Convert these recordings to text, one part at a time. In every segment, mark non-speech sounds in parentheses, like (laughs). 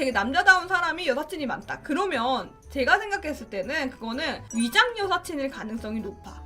되게 남자다운 사람이 여사친이 많다. 그러면 제가 생각했을 때는 그거는 위장 여사친일 가능성이 높아.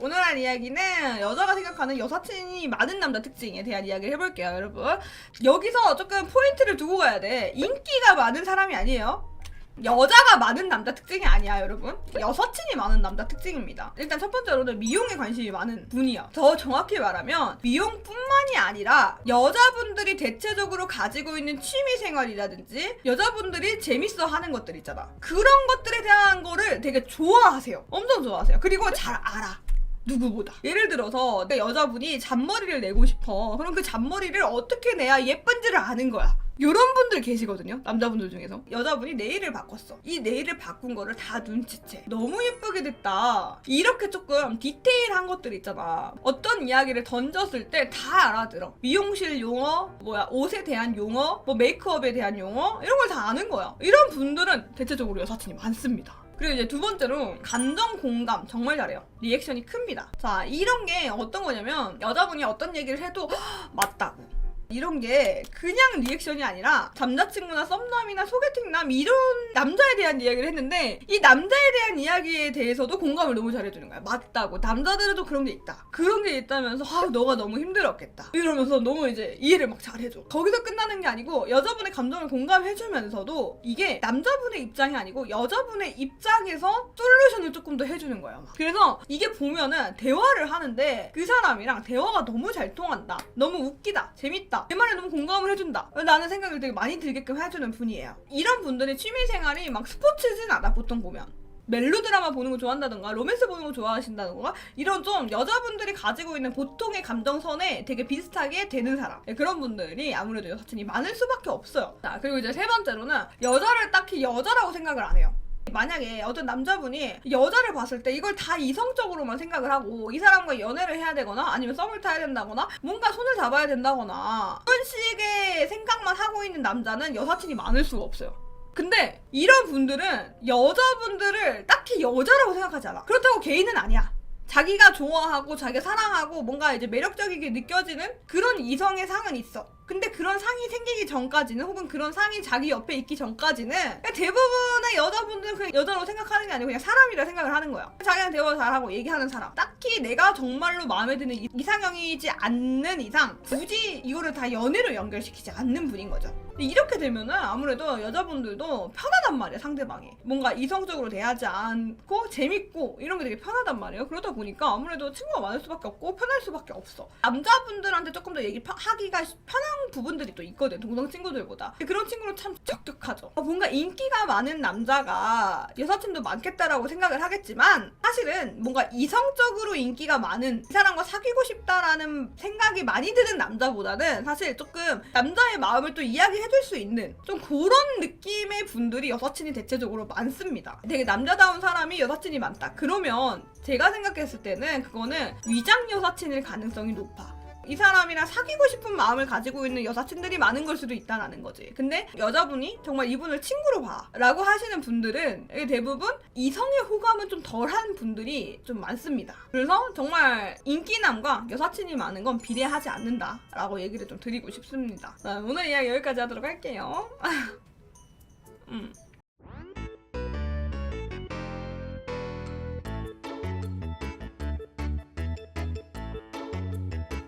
오늘 할 이야기는 여자가 생각하는 여사친이 많은 남자 특징에 대한 이야기를 해볼게요, 여러분. 여기서 조금 포인트를 두고 가야 돼. 인기가 많은 사람이 아니에요. 여자가 많은 남자 특징이 아니야, 여러분. 여사친이 많은 남자 특징입니다. 일단 첫 번째로는 미용에 관심이 많은 분이야. 더 정확히 말하면 미용뿐만이 아니라 여자분들이 대체적으로 가지고 있는 취미 생활이라든지 여자분들이 재밌어 하는 것들 있잖아. 그런 것들에 대한 거를 되게 좋아하세요. 엄청 좋아하세요. 그리고 잘 알아. 누구보다. 예를 들어서 내 여자분이 잔머리를 내고 싶어. 그럼 그 잔머리를 어떻게 내야 예쁜지를 아는 거야. 이런 분들 계시거든요. 남자분들 중에서. 여자분이 네일을 바꿨어. 이 네일을 바꾼 거를 다 눈치채. 너무 예쁘게 됐다. 이렇게 조금 디테일한 것들 있잖아. 어떤 이야기를 던졌을 때 다 알아들어. 미용실 용어, 뭐야, 옷에 대한 용어, 뭐 메이크업에 대한 용어, 이런 걸 다 아는 거야. 이런 분들은 대체적으로 여사친이 많습니다. 그리고 이제 두 번째로 감정 공감 정말 잘해요. 리액션이 큽니다. 자, 이런 게 어떤 거냐면 여자분이 어떤 얘기를 해도 "헉, (gasps) 맞다고. 이런 게 그냥 리액션이 아니라 남자친구나 썸남이나 소개팅남 이런 남자에 대한 이야기를 했는데 이 남자에 대한 이야기에 대해서도 공감을 너무 잘해주는 거야. 맞다고. 남자들도 그런 게 있다. 그런 게 있다면서 아 너가 너무 힘들었겠다. 이러면서 너무 이제 이해를 막 잘해줘. 거기서 끝나는 게 아니고 여자분의 감정을 공감해주면서도 이게 남자분의 입장이 아니고 여자분의 입장에서 솔루션을 조금 더 해주는 거야. 막. 그래서 이게 보면은 대화를 하는데 그 사람이랑 대화가 너무 잘 통한다. 너무 웃기다. 재밌다. 내 말에 너무 공감을 해준다. 라는 생각을 되게 많이 들게끔 해주는 분이에요. 이런 분들의 취미생활이 막 스포츠진 않아, 보통 보면. 멜로 드라마 보는 거 좋아한다던가 로맨스 보는 거 좋아하신다던가 이런 좀 여자분들이 가지고 있는 보통의 감정선에 되게 비슷하게 되는 사람 네, 그런 분들이 아무래도 여사친이 많을 수밖에 없어요 자 그리고 이제 세 번째로는 여자를 딱히 여자라고 생각을 안 해요 만약에 어떤 남자분이 여자를 봤을 때 이걸 다 이성적으로만 생각을 하고 이 사람과 연애를 해야 되거나 아니면 썸을 타야 된다거나 뭔가 손을 잡아야 된다거나 그런 식의 생각만 하고 있는 남자는 여사친이 많을 수가 없어요. 근데 이런 분들은 여자분들을 딱히 여자라고 생각하지 않아. 그렇다고 개인은 아니야. 자기가 좋아하고 자기가 사랑하고 뭔가 이제 매력적이게 느껴지는 그런 이성의 상은 있어. 근데 그런 상이 생기기 전까지는 혹은 그런 상이 자기 옆에 있기 전까지는 대부분의 여자분들은 그냥 여자로 생각하는 게 아니고 그냥 사람이라 생각을 하는 거야. 자기랑 대화 잘하고 얘기하는 사람. 딱히 내가 정말로 마음에 드는 이- 이상형이지 않는 이상 굳이 이거를 다 연애로 연결시키지 않는 분인 거죠. 이렇게 되면은 아무래도 여자분들도 편하단 말이야 상대방이 뭔가 이성적으로 대하지 않고 재밌고 이런 게 되게 편하단 말이에요 그러다 보니까 아무래도 친구가 많을 수밖에 없고 편할 수밖에 없어 남자분들한테 조금 더 얘기 하기가 편한 부분들이 또 있거든 동성 친구들보다 그런 친구는 참 적격하죠 어, 뭔가 인기가 많은 남자가 여사친도 많겠다라고 생각을 하겠지만 사실은 뭔가 이성적으로 인기가 많은 이 사람과 사귀고 싶다라는 생각이 많이 드는 남자보다는 사실 조금 남자의 마음을 또 이야기해줄 수 있는 좀 그런 느낌의 분들이 여사친이 대체적으로 많습니다. 되게 남자다운 사람이 여사친이 많다. 그러면 제가 생각했을 때는 그거는 위장 여사친일 가능성이 높아. 이 사람이랑 사귀고 싶은 마음을 가지고 있는 여사친들이 많은 걸 수도 있다라는 거지. 근데 여자분이 정말 이분을 친구로 봐. 라고 하시는 분들은 대부분 이성의 호감은 좀 덜한 분들이 좀 많습니다. 그래서 정말 인기남과 여사친이 많은 건 비례하지 않는다. 라고 얘기를 좀 드리고 싶습니다. 자, 오늘 이야기 여기까지 하도록 할게요. (laughs) 음.